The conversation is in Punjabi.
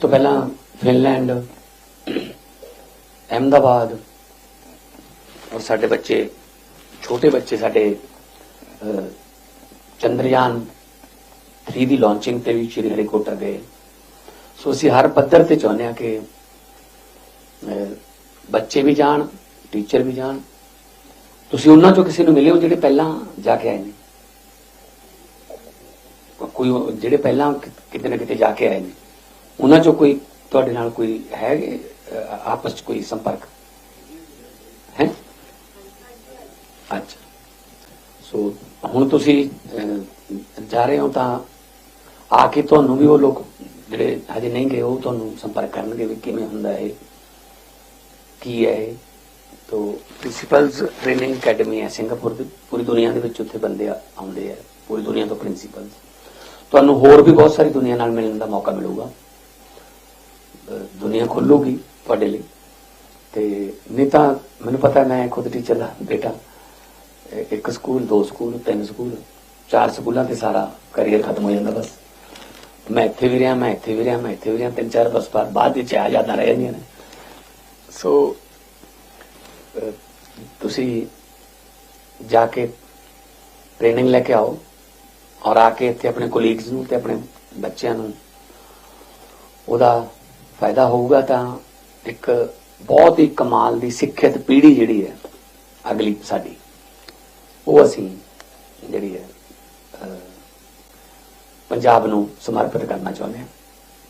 ਤੋਂ ਪਹਿਲਾਂ ਫਿਨਲੈਂਡ, ਅਹਿਮਦਾਬਾਦ, ਔਰ ਸਾਡੇ ਬੱਚੇ, ਛੋਟੇ ਬੱਚੇ ਸਾਡੇ ਚੰਦਰਯਾਨ 3 ਦੀ ਲਾਂਚਿੰਗ ਤੇ ਵੀ ਸ਼੍ਰੀ ਹਰਿਕੋਟਾ ਗਏ। ਸੋ ਅਸੀਂ ਹਰ ਪੱਧਰ ਤੇ ਚਾਹੁੰਦੇ ਹਾਂ ਕਿ ਬੱਚੇ ਵੀ ਜਾਣ ਟੀਚਰ ਵੀ ਜਾਣ। ਤੁਸੀਂ ਉਹਨਾਂ ਚੋਂ ਕਿਸੇ ਨੂੰ ਮਿਲੇ ਹੋ ਜਿਹੜੇ ਪਹਿਲਾਂ ਜਾ ਕੇ ਆਏ ਨੇ। ਕੋਈ ਜਿਹੜੇ ਪਹਿਲਾਂ ਕਿਤੇ ਨਾ ਕਿਤੇ ਜਾ ਕੇ ਆਏ ਨੇ। ਉਹਨਾਂ ਚੋਂ ਕੋਈ ਤੁਹਾਡੇ ਨਾਲ ਕੋਈ ਹੈਗੇ ਆਪਸ ਚ ਕੋਈ ਸੰਪਰਕ? ਹੈ? ਅੱਛਾ। ਸੋ ਹੁਣ ਤੁਸੀਂ ਜਾ ਰਹੇ ਹੋ ਤਾਂ ਆ ਕੇ ਤੁਹਾਨੂੰ ਵੀ ਉਹ ਲੋਕ ਜਿਹੜੇ ਹਜੇ ਨਹੀਂ ਗਏ, ਉਹ ਤੁਹਾਨੂੰ ਸੰਪਰਕ ਕਰਨਗੇ ਵੀ ਕਿਵੇਂ ਹੁੰਦਾ ਹੈ ਕੀ ਹੈ ਇਹ? ਤੋ ਪ੍ਰਿੰਸੀਪਲਸ ਟ੍ਰੇਨਿੰਗ ਅਕੈਡਮੀ ਹੈ ਸਿੰਗਾਪੁਰ ਦੀ। ਪੂਰੀ ਦੁਨੀਆ ਦੇ ਵਿੱਚ ਉੱਥੇ ਬੰਦੇ ਆਉਂਦੇ ਆ। ਪੂਰੀ ਦੁਨੀਆ ਤੋਂ ਪ੍ਰਿੰਸੀਪਲਸ। ਤੁਹਾਨੂੰ ਹੋਰ ਵੀ ਬਹੁਤ ਸਾਰੀ ਦੁਨੀਆ ਨਾਲ ਮਿਲਣ ਦਾ ਮੌਕਾ ਮਿਲੂਗਾ। ਦੁਨੀਆ ਖੁੱਲੂਗੀ ਤੁਹਾਡੇ ਲਈ। ਤੇ ਨਹੀਂ ਤਾਂ ਮੈਨੂੰ ਪਤਾ ਮੈਂ ਖੁਦ ਟੀਚਰ ਦਾ ਬੇਟਾ। ਇੱਕ ਸਕੂਲ, ਦੋ ਸਕੂਲ, ਤਿੰਨ ਸਕੂਲ, ਚਾਰ ਸਕੂਲਾਂ ਤੇ ਸਾਰਾ ਕੈਰੀਅਰ ਖਤਮ ਹੋ ਜਾਂਦਾ ਬਸ। ਮੈਂ ਇੱਥੇ ਵੀ ਰਿਹਾ, ਮੈਂ ਇੱਥੇ ਵੀ ਰਿਹਾ, ਮੈਂ ਇੱਥੇ ਵੀ ਰਿਹਾ ਤਿੰਨ ਚਾਰ ਬਸ ਬਾਅਦ ਬਾਅਦ ਵਿੱਚ ਆ ਜਾਂਦਾ ਰਹਿ ਜਾਂਦੀਆਂ ਨੇ। ਸੋ ਤੁਸੀਂ ਜਾ ਕੇ ਟ੍ਰੇਨਿੰਗ ਲੈ ਕੇ ਆਓ ਔਰ ਆ ਕੇ ਇੱਥੇ ਆਪਣੇ ਕੋਲੀਗਸ ਨੂੰ ਤੇ ਆਪਣੇ ਬੱਚਿਆਂ ਨੂੰ, ਉਹਦਾ ਫਾਇਦਾ ਹੋਊਗਾ ਤਾਂ ਇੱਕ ਬਹੁਤ ਹੀ ਕਮਾਲ ਦੀ ਸਿੱਖਿਅਤ ਪੀੜ੍ਹੀ ਜਿਹੜੀ ਹੈ, ਅਗਲੀ ਸਾਡੀ, ਉਹ ਅਸੀਂ ਜਿਹੜੀ ਹੈ ਪੰਜਾਬ ਨੂੰ ਸਮਰਪਿਤ ਕਰਨਾ ਚਾਹੁੰਦੇ ਹਾਂ।